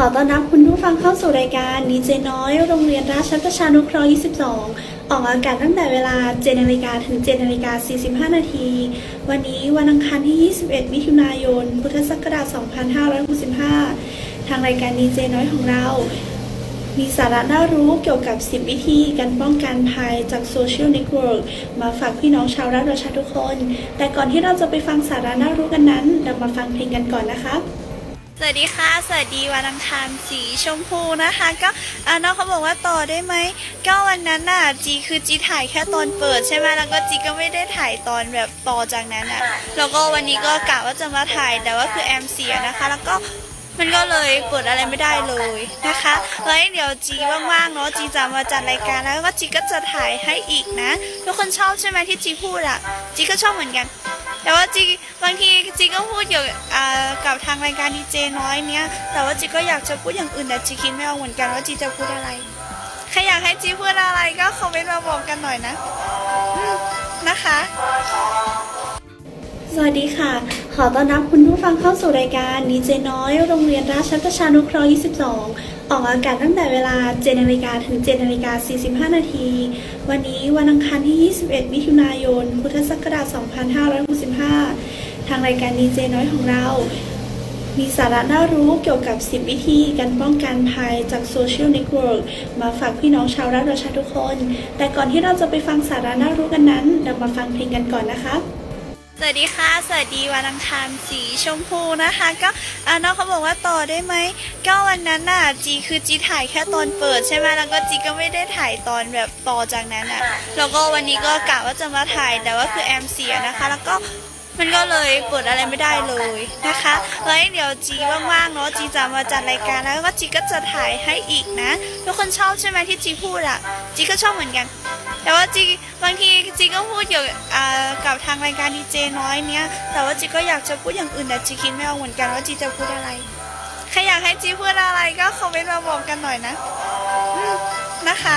ขอต้อนรับคุณผู้ฟังเข้าสู่รายการดีเจน้อย โรงเรียนราชประชานุเคราะห์ 22 ออกอากาศตั้งแต่เวลา7นาฬิกาถึง7นาฬิกา45 นาที วันนี้วันอังคารที่ 21 มิถุนายน พุทธศักราช 2565 ทางรายการดีเจน้อยของเรา มีสาระน่ารู้เกี่ยวกับ 10 วิธีการป้องกันภัยจากโซเชียลเน็ตเวิร์กมาฝากพี่น้องชาวราชประชาทุกคน แต่ก่อนที่เราจะไปฟังสาระน่ารู้กันนั้น เรามาฟังเพลงกันก่อนนะคะ สวัสดีค่ะ สวัสดีวันอังคารสีชมพูนะคะ ก็อ่าน้องเขาบอกว่าต่อได้ไหม ก็วันนั้นน่ะจีคือจีถ่ายแค่ตอนเปิดใช่ไหมแล้วก็จีก็ไม่ได้ถ่ายตอนแบบต่อจากนั้นอะ แล้วก็วันนี้ก็กะว่าจะมาถ่ายแต่ว่าคือแอมเสียนะคะ แล้วก็มันก็เลยเปิดอะไรไม่ได้เลยนะคะแล้เดี๋ยวจีว่างๆเนาะจีจะมาจัดรายการแล้วก็จีก็จะถ่ายให้อีกนะ ทุกคนชอบใช่ไหมที่จีพูดอะ จีก็ชอบเหมือนกัน แต่ว่าจีบางทีจีก็พูดอยู่อ่ากับทางรายการดีเจน้อยเนี้ย แต่ว่าจีก็อยากจะพูดอย่างอื่นแต่จีคิดไม่ออกเหมือนกันว่าจีจะพูดอะไร ใครอยากให้จีพูดอะไรก็คอมเมนต์มาบอกกันหน่อยนะ นะคะ สวัสดีค่ะ ขอต้อนรับคุณผู้ฟังเข้าสู่รายการดีเจน้อย โรงเรียนราชประชานุเคราะห์ 22 ออกอากาศตั้งแต่เวลา7นาฬิกาถึง7นาฬิกา45 นาที วันนี้วันอังคารที่ 21 มิถุนายน พุทธศักราช 2565 ทางรายการดีเจน้อยของเรา มีสาระน่ารู้เกี่ยวกับ 10 วิธีการป้องกันภัยจากโซเชียลเน็ตเวิร์กมาฝากพี่น้องชาวราชประชาทุกคน แต่ก่อนที่เราจะไปฟังสาระน่ารู้กันนั้น เรามาฟังเพลงกันก่อนนะคะ สวัสดีค่ะ สวัสดีวันอังคารสีชมพูนะคะ ก็อ่าน้องเขาบอกว่าต่อได้ไหม ก็วันนั้นน่ะจีคือจีถ่ายแค่ตอนเปิดใช่ไหมแล้วก็จีก็ไม่ได้ถ่ายตอนแบบต่อจากนั้นอะ แล้วก็วันนี้ก็กะว่าจะมาถ่ายแต่ว่าคือแอมเสียนะคะ แล้วก็มันก็เลยเปิดอะไรไม่ได้เลยนะคะแล้วเดี๋ยวจีว่างๆเนาะจีจะมาจัดรายการแล้วก็จีก็จะถ่ายให้อีกนะ ทุกคนชอบใช่ไหมที่จีพูดอะ จีก็ชอบเหมือนกัน แต่ว่าจีบางทีจีก็พูดอยู่อ่ากับทางรายการดีเจน้อยเนี้ย แต่ว่าจีก็อยากจะพูดอย่างอื่นแต่จีคิดไม่ออกเหมือนกันว่าจีจะพูดอะไร ใครอยากให้จีพูดอะไรก็คอมเมนต์มาบอกกันหน่อยนะ นะคะ